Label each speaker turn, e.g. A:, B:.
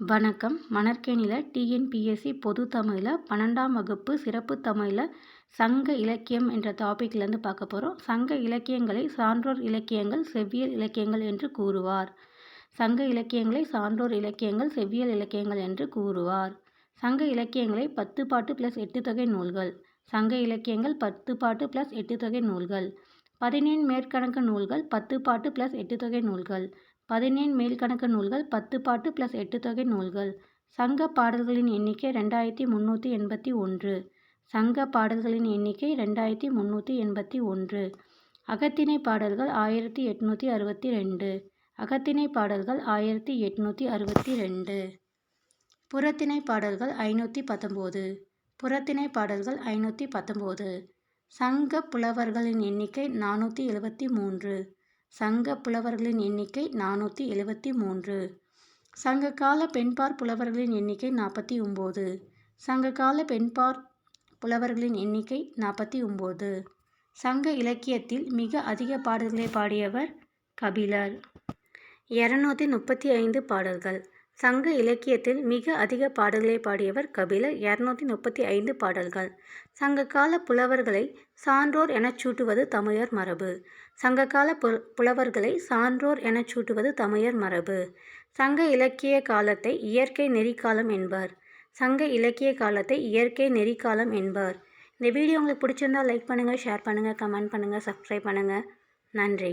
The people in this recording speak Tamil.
A: வணக்கம். மணற்கேணியில் டிஎன்பிஎஸ்சி பொது தமிழில் பன்னெண்டாம் வகுப்பு சிறப்பு தமிழில் சங்க இலக்கியம் என்ற டாப்பிக்லேருந்து பார்க்க போகிறோம் சங்க இலக்கியங்களை சான்றோர் இலக்கியங்கள் செவ்வியல் இலக்கியங்கள் என்று கூறுவார். சங்க இலக்கியங்களை சான்றோர் இலக்கியங்கள் செவ்வியல் இலக்கியங்கள் என்று கூறுவார். சங்க இலக்கியங்களை பத்து பாட்டு ப்ளஸ் எட்டு தொகை நூல்கள். சங்க இலக்கியங்கள் பத்து பாட்டு ப்ளஸ் எட்டு தொகை நூல்கள். பதினேழு மேற்கணக்கு நூல்கள் பத்து பாட்டு ப்ளஸ் எட்டு தொகை நூல்கள். பதினேழு மேல்கணக்கு நூல்கள் பத்து பாட்டு ப்ளஸ் எட்டு தொகை நூல்கள். சங்க பாடல்களின் எண்ணிக்கை ரெண்டாயிரத்தி முந்நூற்றி எண்பத்தி ஒன்று. சங்க பாடல்களின் எண்ணிக்கை ரெண்டாயிரத்தி முந்நூற்றி எண்பத்தி ஒன்று. அகத்திணை பாடல்கள் ஆயிரத்தி எட்நூற்றி அறுபத்தி ரெண்டு. அகத்திணை பாடல்கள் ஆயிரத்தி எட்நூற்றி அறுபத்தி ரெண்டு. புறத்திணை பாடல்கள் ஐநூற்றி பத்தொம்போது. புறத்திணை பாடல்கள் ஐநூற்றி பத்தொம்போது. சங்க புலவர்களின் எண்ணிக்கை நானூற்றி எழுபத்தி மூன்று. சங்க புலவர்களின் எண்ணிக்கை நானூற்றி எழுபத்தி மூன்று. சங்ககால பெண்பார் புலவர்களின் எண்ணிக்கை நாற்பத்தி ஒம்பது. சங்ககால பெண்பார் புலவர்களின் எண்ணிக்கை நாற்பத்தி ஒம்பது. சங்க இலக்கியத்தில் மிக அதிக பாடல்களை பாடியவர் கபிலர். இரநூத்தி முப்பத்தி ஐந்து பாடல்கள். சங்க இலக்கியத்தில் மிக அதிக பாடல்களை பாடியவர் கபிலர் இரநூத்தி முப்பத்தி ஐந்து பாடல்கள். சங்ககால புலவர்களை சான்றோர் எனச் சூட்டுவது தமிழர் மரபு. சங்ககால பு புலவர்களை சான்றோர் எனச் சூட்டுவது தமிழர் மரபு. சங்க இலக்கிய காலத்தை இயற்கை நெறிக்காலம் என்பர். சங்க இலக்கிய காலத்தை இயற்கை நெறிக்காலம் என்பார். இந்த வீடியோ உங்களுக்கு பிடிச்சிருந்தால் லைக் பண்ணுங்கள் ஷேர் பண்ணுங்கள் கமெண்ட் பண்ணுங்கள் சப்ஸ்கிரைப் பண்ணுங்கள் நன்றி.